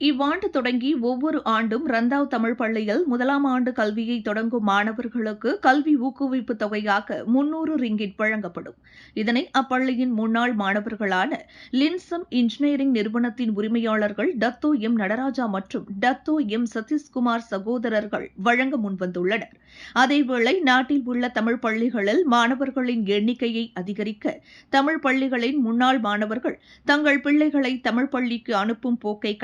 இவ்வாண்டு தொடங்கி ஒவ்வொரு ஆண்டும் ரந்தாவ் தமிழ் பள்ளியில் முதலாம் ஆண்டு கல்வியை தொடங்கும் மாணவர்களுக்கு கல்வி ஊக்குவிப்பு தொகையாக முன்னூறு ரிங்கிட் வழங்கப்படும். இதனை அப்பள்ளியின் முன்னாள் மாணவர்களான லின்சம் இன்ஜினியரிங் நிறுவனத்தின் உரிமையாளர்கள் டத்தோ எம் நடராஜா மற்றும் டத்தோ எம் சதீஷ்குமார் சகோதரர்கள் வழங்க முன்வந்துள்ளனர். அதேவேளை நாட்டில் உள்ள தமிழ் பள்ளிகளில் மாணவர்களின் எண்ணிக்கையை அதிகரிக்க தமிழ் பள்ளிகளின் முன்னாள் மாணவர்கள் தங்கள் பிள்ளைகளை தமிழ் பள்ளிக்கு அனுப்பும் போக்கை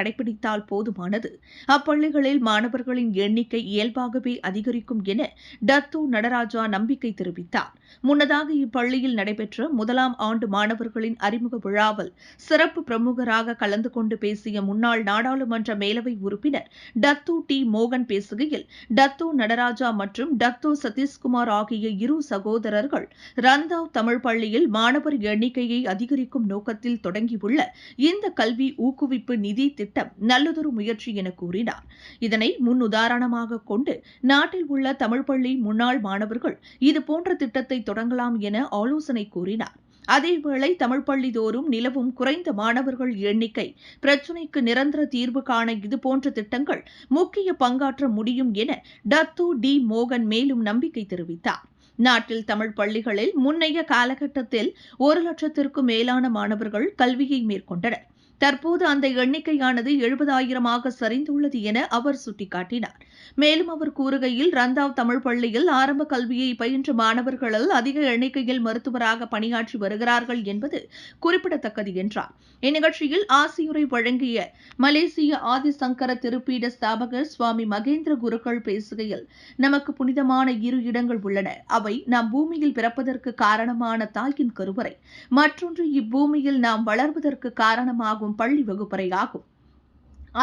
கடைபிடித்தால் போதுமானது. அப்பள்ளிகளில் மாணவர்களின் எண்ணிக்கை இயல்பாகவே அதிகரிக்கும் என டத்து நடராஜா நம்பிக்கை தெரிவித்தார். முன்னதாக இப்பள்ளியில் நடைபெற்ற முதலாம் ஆண்டு மாணவர்களின் அறிமுக விழாவில் சிறப்பு பிரமுகராக கலந்து கொண்டு பேசிய முன்னாள் நாடாளுமன்ற மேலவை உறுப்பினர் டத்து டி. மோகன் பேசுகையில் டத்து நடராஜா மற்றும் டத்து சதீஷ்குமார் ஆகிய இரு சகோதரர்கள் ரந்தாவ் தமிழ் பள்ளியில் மாணவர் எண்ணிக்கையை அதிகரிக்கும் நோக்கத்தில் தொடங்கியுள்ள இந்த கல்வி ஊக்குவிப்பு நிதி திட்டம் நல்லதொரு முயற்சி என கூறினார். இதனை முன் உதாரணமாக கொண்டு நாட்டில் உள்ள தமிழ் பள்ளி முன்னாள் மாணவர்கள் இதுபோன்ற திட்டத்தை தொடங்கலாம் என ஆலோசனை கூறினார். அதேவேளை தமிழ் பள்ளி தோறும் நிலவும் குறைந்த மாணவர்கள் எண்ணிக்கை பிரச்சினைக்கு நிரந்தர தீர்வு காண இதுபோன்ற திட்டங்கள் முக்கிய பங்காற்ற முடியும் என டத்து டி மோகன் மேலும் நம்பிக்கை தெரிவித்தார். நாட்டில் தமிழ் பள்ளிகளில் முன்னைய காலகட்டத்தில் ஒரு லட்சத்திற்கும் மேலான மாணவர்கள் கல்வியை மேற்கொண்டனர். தற்போது அந்த எண்ணிக்கையானது எழுபதாயிரமாக சரிந்துள்ளது என அவர் சுட்டிக்காட்டினார். மேலும் அவர் கூறுகையில் ரந்தாவ் தமிழ் பள்ளியில் ஆரம்ப கல்வியை பயின்ற மாணவர்களில் அதிக எண்ணிக்கையில் மருத்துவராக பணியாற்றி வருகிறார்கள் என்பது குறிப்பிடத்தக்கது என்றார். இந்நிகழ்ச்சியில் ஆசியுரை வழங்கிய மலேசிய ஆதிசங்கர திருப்பீட ஸ்தாபகர் சுவாமி மகேந்திர குருக்கள் பேசுகையில் நமக்கு புனிதமான இரு இடங்கள் உள்ளன. அவை நாம் பூமியில் பிறப்பதற்கு காரணமான தாயின் கருவறை. மற்றொன்று இப்பூமியில் நாம் வளர்வதற்கு காரணமாகும் பள்ளி வகுப்பறை ஆகும்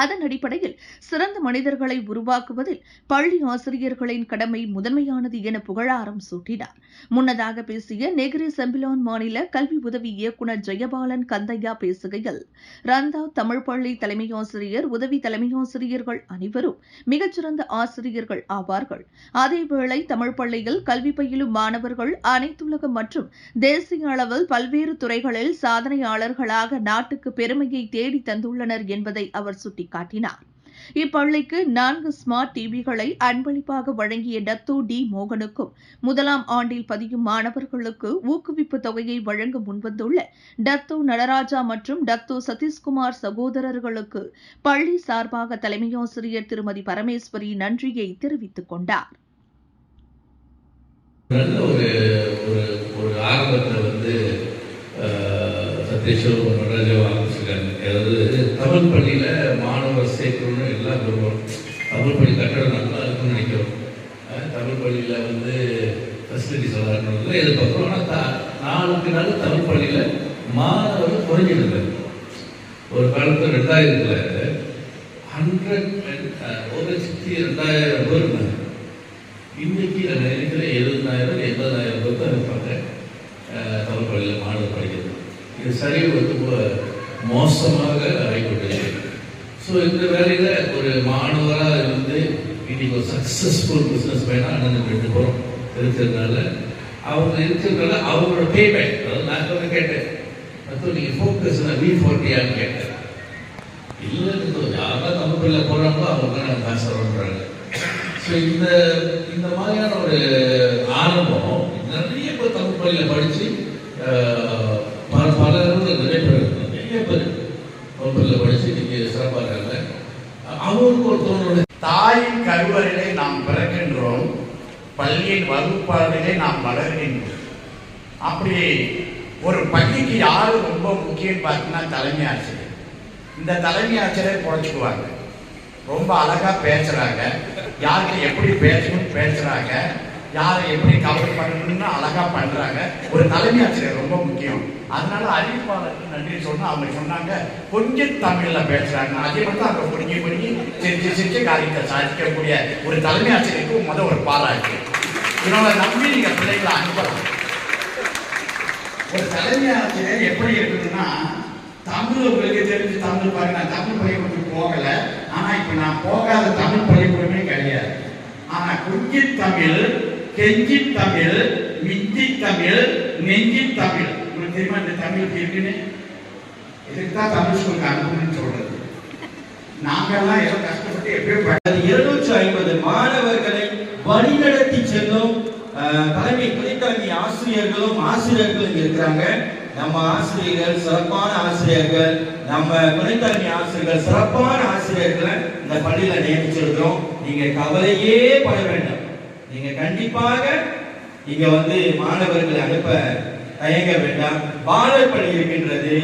அதன் அடிப்படையில் சிறந்த மனிதர்களை உருவாக்குவதில் பள்ளி ஆசிரியர்களின் கடமை முதன்மையானது என புகழாரம் சூட்டினார். முன்னதாக பேசிய நெகிரி செம்பிலான் மாநில கல்வி உதவி இயக்குநர் ஜெயபாலன் கந்தையா பேசுகையில் ரந்தா தமிழ் பள்ளி தலைமை ஆசிரியர் உதவி தலைமை ஆசிரியர்கள் அனைவரும் மிகச்சிறந்த ஆசிரியர்கள் ஆவார்கள். அதேவேளை தமிழ் பள்ளியில் கல்வி பயிலும் மாணவர்கள் அனைத்துலக மற்றும் தேசிய அளவில் பல்வேறு துறைகளில் சாதனையாளர்களாக நாட்டுக்கு பெருமையை தேடி தந்துள்ளனர் என்பதை அவர் சுட்டி சுட்டிக்காட்டினார். இப்பள்ளிக்கு நான்கு ஸ்மார்ட் டிவிகளை அன்பளிப்பாக வழங்கிய டத்து டி. மோகனுக்கும் முதலாம் ஆண்டில் பதியும் மாணவர்களுக்கு ஊக்குவிப்பு தொகையை வழங்க முன்வந்துள்ள டத்து நடராஜா மற்றும் டத்து சதீஷ்குமார் சகோதரர்களுக்கு பள்ளி சார்பாக தலைமையாசிரியர் திருமதி பரமேஸ்வரி நன்றியை தெரிவித்துக் கொண்டார் ஒரு ஒரு ஒரு ஆரம்பத்தில் வந்து சதீஷும் நடராஜாவும் ஆரம்பிச்சிருக்காங்க. அதாவது தமிழ் பள்ளியில் மாணவர் சேர்க்கணும்னு எல்லாம் விரும்புகிறோம் தமிழ் பள்ளி கட்டடம் நல்லா இருக்குன்னு நினைக்கிறோம். தமிழ் பள்ளியில் வந்து ஃபெசிலிட்டிஸ் வளரணும் இருக்கணும் எதிர்பார்க்குறோம். ஆனால் த நாளுக்கு நாள் தமிழ் பள்ளியில் மாணவர்கள் குறைஞ்சிடுது ஒரு காலத்தில் ரெண்டாயிரத்தில் ஹண்ட்ரட் ஒரு லட்சத்தி ரெண்டாயிரம் பேர் இருந்தாங்க இன்னைக்கு நான் நினைக்கிறேன் எழுபதாயிரம் எண்பதாயிரம் பேர் தான் இருப்பாங்க தமிழ் பள்ளியில் மாணவர் படிக்கிறது இந்த சரிவு வந்து மோசமாக நடைபெற்றது ஸோ இந்த வேலையில் ஒரு மாணவராக இருந்து இன்னைக்கு ஒரு சக்ஸஸ்ஃபுல் பிஸ்னஸ் மேனாக அண்ணன் ரெண்டு பேரும் இருக்கிறதுனால அவங்க இருக்கிறதுனால அவங்களோட பேமெண்ட் அதாவது நான் கூட கேட்டேன். அப்புறம் நீங்கள் ஃபோக்கஸ் வி ஃபோர்ட்டியான்னு கேட்டேன். இல்லைன்னு யாரெல்லாம் தமிழ் பிள்ளை போகிறாங்களோ அவங்க தான் காசு பண்ணுறாங்க ஸோ இந்த இந்த மாதிரியான ஒரு ஆரம்பம் நிறைய பேர் தமிழ் பள்ளியில் படித்து பல பல நிறைய பேர் நிறைய பேர் சிறப்பாக இருக்காங்க அவங்களுக்கு ஒரு தாயின் கருவறையிலே நாம் பிறக்கின்றோம் பள்ளியின் வகுப்பாளர்களே நாம் வளர்கின்றோம். அப்படி ஒரு பள்ளிக்கு யாரு ரொம்ப முக்கியம் பார்த்தீங்கன்னா தலைமை ஆசிரியர். இந்த தலைமை ஆசிரியர் குறைச்சிக்குவாங்க. ரொம்ப அழகா பேசுறாங்க. யாருக்கு எப்படி பேசணும்னு பேசுறாங்க. யாரை எப்படி கவர் பண்ணணும்னு அழகா பண்றாங்க. ஒரு தலைமை ஆசிரியர் ரொம்ப முக்கியம். அதனால அறிவிப்பாளருக்கு நன்றி சொன்னா அவங்க சொன்னாங்க கொஞ்சம் தமிழ்ல பேசுறாங்க. அதே மட்டும் அங்க புரிஞ்சு புரிஞ்சு செஞ்சு செஞ்சு காரியத்தை சாதிக்கக்கூடிய ஒரு தலைமை ஆசிரியருக்கு முத ஒரு பாராட்டு. இதனால நம்பி நீங்க பிள்ளைகளை அனுப்பலாம். ஒரு தலைமை ஆசிரியர் எப்படி இருக்குதுன்னா தமிழ் உங்களுக்கு தெரிஞ்சு தமிழ் பாருங்க. நான் தமிழ் பள்ளிக்கூடத்துக்கு போகல. ஆனா இப்ப நான் போகாத தமிழ் பள்ளிக்கூடமே கிடையாது. ஆனா குஞ்சி தமிழ் கெஞ்சி தமிழ் மிஞ்சி தமிழ் நெஞ்சி தமிழ் உங்களுக்கு தெரியுமா இந்த தமிழ் இருக்குன்னு இதுக்கு தான் தமிழ் ஸ்கூலுக்கு அனுப்பணும்னு சொல்றது? நாங்கெல்லாம் ஏதோ கஷ்டப்பட்டு எப்படியோ இருநூற்றி ஐம்பது மாணவர்களை வழிநடத்தி செல்லும் அஹ், தலைமை துணைத்தலைமை ஆசிரியர்களும் ஆசிரியர்களும் இருக்கிறாங்க. நம்ம ஆசிரியர்கள் சிறப்பான ஆசிரியர்கள் நம்ம துணைத்தலைமை ஆசிரியர்கள் சிறப்பான ஆசிரியர்களை இந்த பள்ளியில நியமிச்சிருக்கிறோம். நீங்க கவலையே பட வேண்டாம். நீங்க கண்டிப்பாக இங்க வந்து மாணவர்களை அனுப்ப தயங்க வேண்டாம். பாடல் பள்ளி இருக்கின்றது.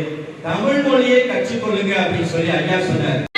தமிழ் மொழியை கற்றுக்கொள்ளுங்க அப்படின்னு சொல்லி ஐயா சொன்னார்.